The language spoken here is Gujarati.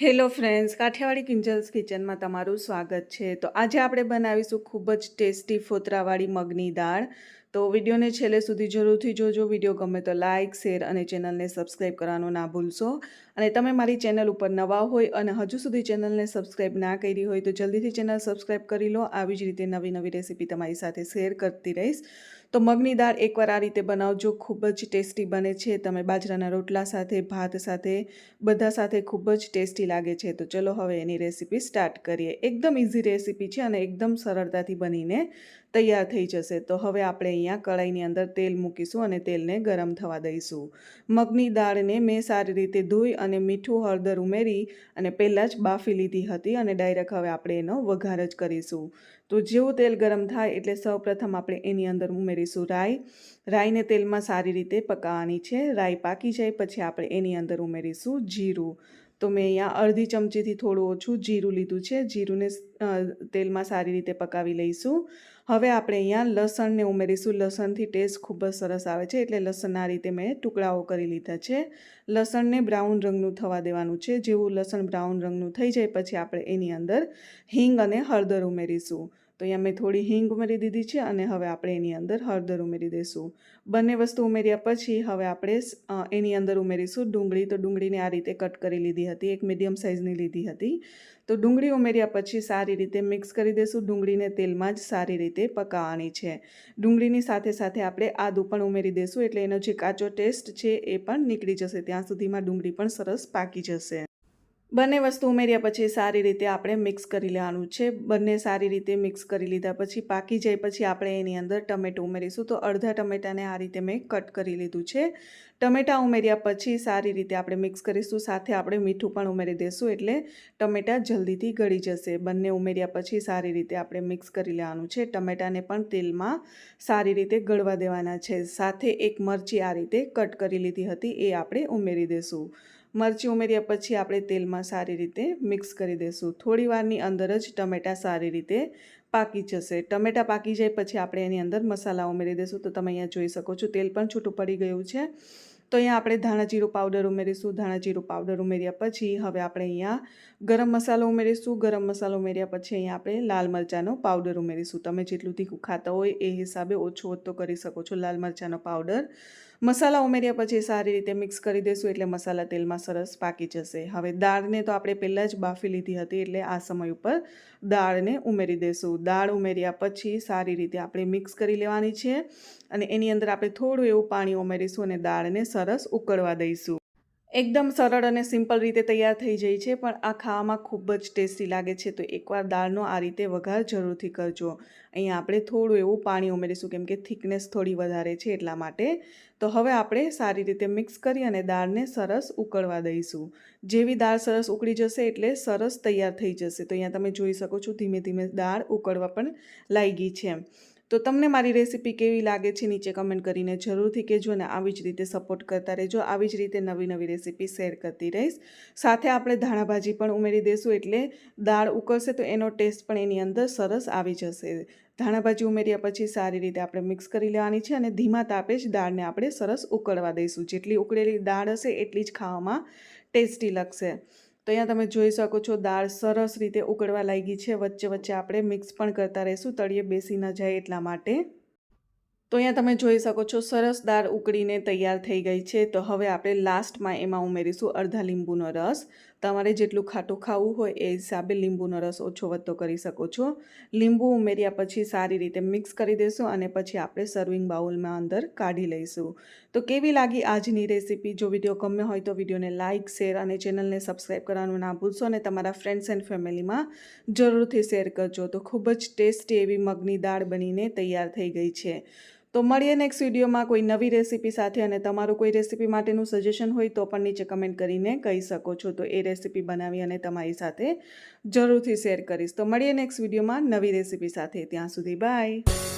હેલો ફ્રેન્ડ્સ, કાઠિયાવાડી કિંજલ્સ કિચનમાં તમારું સ્વાગત છે. તો આજે આપણે બનાવીશું ખૂબ જ ટેસ્ટી ફોતરાવાળી મગની દાળ. તો વિડીયોને છેલ્લે સુધી જરૂરથી જોજો. વીડિયો ગમે તો લાઇક શેર અને ચેનલને સબસ્ક્રાઈબ કરવાનું ના ભૂલશો. અને તમે મારી ચેનલ ઉપર નવા હોય અને હજુ સુધી ચેનલને સબસ્ક્રાઈબ ના કરી હોય તો જલ્દીથી ચેનલ સબસ્ક્રાઈબ કરી લો. આવી જ રીતે નવી નવી રેસીપી તમારી સાથે શેર કરતી રહીશ. તો મગની દાળ એકવાર આ રીતે બનાવજો. ખૂબ જ ટેસ્ટી બને છે. તમે બાજરાના રોટલા સાથે, ભાત સાથે, બધા સાથે ખૂબ જ ટેસ્ટી લાગે છે. તો ચલો હવે એની રેસીપી સ્ટાર્ટ કરીએ. એકદમ ઇઝી રેસીપી છે અને એકદમ સરળતાથી બનીને તૈયાર થઈ જશે. તો હવે આપણે અહીંયા કડાઈની અંદર તેલ મૂકીશું અને તેલને ગરમ થવા દઈશું. મગની દાળને મેં સારી રીતે ધોઈ અને મીઠું હળદર ઉમેરી અને પહેલાં જ બાફી લીધી હતી અને ડાયરેક્ટ હવે આપણે એનો વઘાર જ કરીશું. તો જેવું તેલ ગરમ થાય એટલે સૌપ્રથમ આપણે એની અંદર ઉમેરીશું રાઈ. રાઈને તેલમાં સારી રીતે પકાવવાની છે. રાઈ પાકી જાય પછી આપણે એની અંદર ઉમેરીશું જીરું. તો મેં અહીંયા અડધી ચમચીથી થોડું ઓછું જીરું લીધું છે. જીરુંને તેલમાં સારી રીતે પકાવી લઈશું. હવે આપણે અહીંયા લસણને ઉમેરીશું. લસણથી ટેસ્ટ ખૂબ જ સરસ આવે છે, એટલે લસણ આ રીતે મેં ટુકડાઓ કરી લીધા છે. લસણને બ્રાઉન રંગનું થવા દેવાનું છે. જેવું લસણ બ્રાઉન રંગનું થઈ જાય, પછી આપણે એની અંદર હિંગ અને હળદર ઉમેરીશું. તો અહીંયા મેં થોડી હિંગ ઉમેરી દીધી છે અને હવે આપણે એની અંદર હળદર ઉમેરી દઈશું બંને વસ્તુ ઉમેર્યા પછી હવે આપણે એની અંદર ઉમેરીશું ડુંગળી. તો ડુંગળીને આ રીતે કટ કરી લીધી હતી, એક મીડિયમ સાઇઝની લીધી હતી. તો ડુંગળી ઉમેર્યા પછી સારી રીતે મિક્સ કરી દઈશું ડુંગળીને તેલમાં જ સારી રીતે પકાવવાની છે. ડુંગળીની સાથે સાથે આપણે આદું પણ ઉમેરી દઈશું એટલે એનો જે કાચો ટેસ્ટ છે એ પણ નીકળી જશે. ત્યાં સુધીમાં ડુંગળી પણ સરસ પાકી જશે. બંને વસ્તુ ઉમેર્યા પછી સારી રીતે આપણે મિક્સ કરી લેવાનું છે. બંને સારી રીતે મિક્સ કરી લીધા પછી, પાકી જાય પછી આપણે એની અંદર ટમેટું ઉમેરીશું. તો અડધા ટમેટાને આ રીતે મેં કટ કરી લીધું છે. ટમેટાં ઉમેર્યા પછી સારી રીતે આપણે મિક્સ કરીશું. સાથે આપણે મીઠું પણ ઉમેરી દઈશું એટલે ટમેટાં જલ્દીથી ગળી જશે. બંને ઉમેર્યા પછી સારી રીતે આપણે મિક્સ કરી લેવાનું છે. ટમેટાને પણ તેલમાં સારી રીતે ગળવા દેવાના છે. સાથે એક મરચી આ રીતે કટ કરી લીધી હતી. એ આપણે ઉમેરી દઈશું મરચી ઉમેર્યા પછી આપણે તેલમાં સારી રીતે મિક્સ કરી દઈશું. થોડી વારની અંદર જ ટમેટાં સારી રીતે પાકી જશે. ટમેટાં પાકી જાય પછી આપણે એની અંદર મસાલા ઉમેરી દઈશું. તો તમે અહીંયા જોઈ શકો છો, તેલ પણ છૂટું પડી ગયું છે. તો અહીંયા આપણે ધાણા જીરું પાવડર ઉમેરીશું. ધાણા જીરું પાવડર ઉમેર્યા પછી હવે આપણે અહીંયા ગરમ મસાલો ઉમેરીશું. ગરમ મસાલો ઉમેર્યા પછી અહીંયા આપણે લાલ મરચાંનો પાવડર ઉમેરીશું. તમે જેટલું તીખું ખાતા હોય એ હિસાબે ઓછો ઓછો કરી શકો છો લાલ મરચાંનો પાવડર. મસાલા ઉમેર્યા પછી સારી રીતે મિક્સ કરી દઈશું એટલે મસાલા તેલમાં સરસ પાકી જશે. હવે દાળને તો આપણે પહેલાં જ બાફી લીધી હતી એટલે આ સમય ઉપર દાળને ઉમેરી દઈશું દાળ ઉમેર્યા પછી સારી રીતે આપણે મિક્સ કરી લેવાની છે અને એની અંદર આપણે થોડું એવું પાણી ઉમેરીશું અને દાળને સરસ ઉકળવા દઈશું. એકદમ સરળ અને સિમ્પલ રીતે તૈયાર થઈ જાય છે, પણ આ ખાવામાં ખૂબ જ ટેસ્ટી લાગે છે. તો એકવાર દાળનો આ રીતે વઘાર જરૂરથી કરજો. અહીંયા આપણે થોડું એવું પાણી ઉમેરીશું, કેમ કે થિકનેસ થોડી વધારે છે એટલા માટે. તો હવે આપણે સારી રીતે મિક્સ કરી અને દાળને સરસ ઉકળવા દઈશું. જેવી દાળ સરસ ઉકળી જશે એટલે સરસ તૈયાર થઈ જશે. તો અહીંયા તમે જોઈ શકો છો ધીમે ધીમે દાળ ઉકળવા પણ લાગી છે. તો તમને મારી રેસીપી કેવી લાગે છે નીચે કમેન્ટ કરીને જરૂરથી કહેજો અને આવી જ રીતે સપોર્ટ કરતા રહેજો. આવી જ રીતે નવી નવી રેસીપી શેર કરતી રહીશ. સાથે આપણે ધાણાભાજી પણ ઉમેરી દઈશું એટલે દાળ ઉકળશે તો એનો ટેસ્ટ પણ એની અંદર સરસ આવી જશે. ધાણાભાજી ઉમેર્યા પછી સારી રીતે આપણે મિક્સ કરી લેવાની છે અને ધીમા તાપે જ દાળને આપણે સરસ ઉકળવા દઈશું. જેટલી ઉકળેલી દાળ હશે એટલી જ ખાવામાં ટેસ્ટી લાગશે. તો અહીંયા તમે જોઈ શકો છો દાળ સરસ રીતે ઉકળવા લાગી છે. વચ્ચે વચ્ચે આપણે મિક્સ પણ કરતા રહીશું તળિયે બેસી ન જાય એટલા માટે. તો અહીંયા તમે જોઈ શકો છો સરસ દાળ ઉકળીને તૈયાર થઈ ગઈ છે. તો હવે આપણે લાસ્ટમાં એમાં ઉમેરીશું અડધા લીંબુનો રસ. તમારે જેટલું ખાટું ખાવું હોય એ હિસાબે લીંબુનો રસ ઓછો વધતો કરી શકો છો. લીંબુ ઉમેર્યા પછી સારી રીતે મિક્સ કરી દઈશું અને પછી આપણે સર્વિંગ બાઉલમાં અંદર કાઢી લઈશું. તો કેવી લાગી આજની રેસીપી? જો વીડિયો ગમ્યો હોય તો વિડીયોને લાઇક શેર અને ચેનલને સબસ્ક્રાઈબ કરવાનું ના ભૂલશો અને તમારા ફ્રેન્ડ્સ એન્ડ ફેમિલીમાં જરૂરથી શેર કરજો. તો ખૂબ જ ટેસ્ટી એવી મગની દાળ બનીને તૈયાર થઈ ગઈ છે. તો મળીએ નેક્સ્ટ વિડીયોમાં કોઈ નવી રેસીપી સાથે અને તમારું કોઈ રેસીપી માટેનું સજેશન હોય તો પણ નીચે કમેન્ટ કરીને કહી શકો છો. તો એ રેસીપી બનાવી અને તમારી સાથે જરૂરથી શેર કરીશ. તો મળીએ નેક્સ્ટ વિડીયોમાં નવી રેસીપી સાથે. ત્યાં સુધી બાય